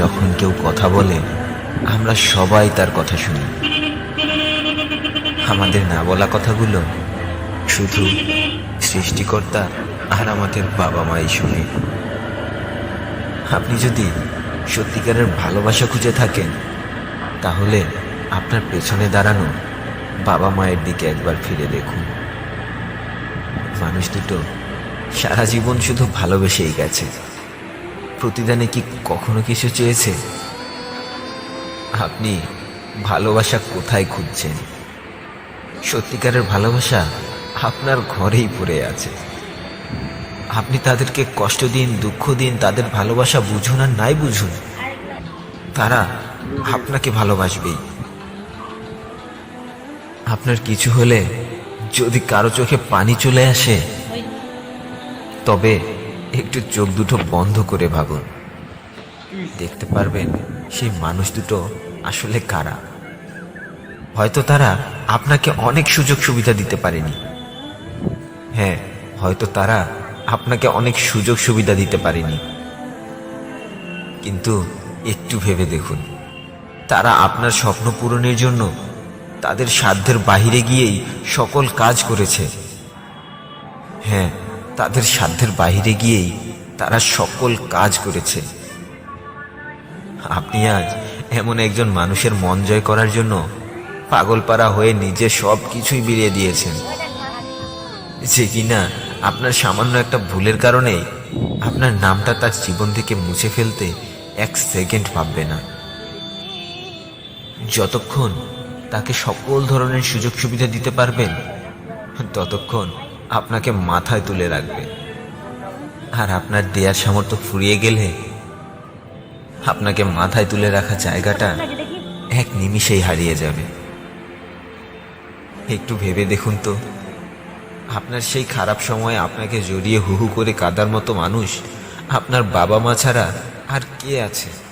যখন কেউ কথা বলে, আমরা সবাই তার কথা শুনি। আমাদের না বলা কথাগুলো শুধু সৃষ্টিকর্তা আর আমাদের বাবা মাই শুনে। আপনি যদি সত্যিকারের ভালোবাসা খুঁজে থাকেন, তাহলে আপনার পেছনে দাঁড়ানো বাবা মায়ের দিকে একবার ফিরে দেখুন। মানুষ দুটো সারা জীবন শুধু ভালোবেসেই গেছে। প্রতিদানে কি কখনো কিছু চেয়েছে? আপনি ভালোবাসা কোথায় খুঁজছেন? সত্যিকারের ভালোবাসা আপনার ঘরেই পড়ে আছে। আপনি তাদেরকে কষ্ট দিন, দুঃখ দিন, তাদের ভালোবাসা বুঝুন আর নাই বুঝুন, তারা আপনাকে ভালোবাসবেই। আপনার কিছু হলে যদি কারও চোখে পানি চলে আসে, তবে একটু চোখ দুটো বন্ধ করে ভাবুন। দেখতে পারবেন সেই মানুষ দুটো আসলে কারা? হয়তো তারা আপনাকে অনেক সুযোগ সুবিধা দিতে পারেনি। হ্যাঁ হয়তো তারা আপনাকে অনেক সুযোগ সুবিধা দিতে পারেনি। কিন্তু একটু ভেবে দেখুন, তারা আপনার স্বপ্ন পূরণের জন্য তাদের সাধ্যের বাহিরে গিয়েই সকল কাজ করেছে। হ্যাঁ তাদের সাধ্যের বাহিরে গিয়েই তারা সকল কাজ করেছে। আপনি আজ এমন একজন মানুষের মন জয় করার জন্য পাগলপাড়া হয়ে নিজে সব কিছুই বিলিয়ে দিয়েছেন। যে কিনা আপনার সামান্য একটা ভুলের কারণে আপনার নামটা তার জীবন থেকে মুছে ফেলতে এক সেকেন্ড ভাববে না। যতক্ষণ তাকে সকল ধরনের সুযোগ সুবিধা দিতে পারবেন, ততক্ষণ আপনাকে মাথায় তুলে রাখবে। আর আপনার দেয়ার সামর্থ্য ফুরিয়ে গেলে আপনাকে মাথায় তুলে রাখা জায়গাটা এক নিমিষেই হারিয়ে যাবে। একটু ভেবে দেখুন তো, আপনার সেই খারাপ সময়ে আপনাকে জড়িয়ে হুহু করে কাদার মতো মানুষ আপনার বাবা মা ছাড়া আর কে আছে?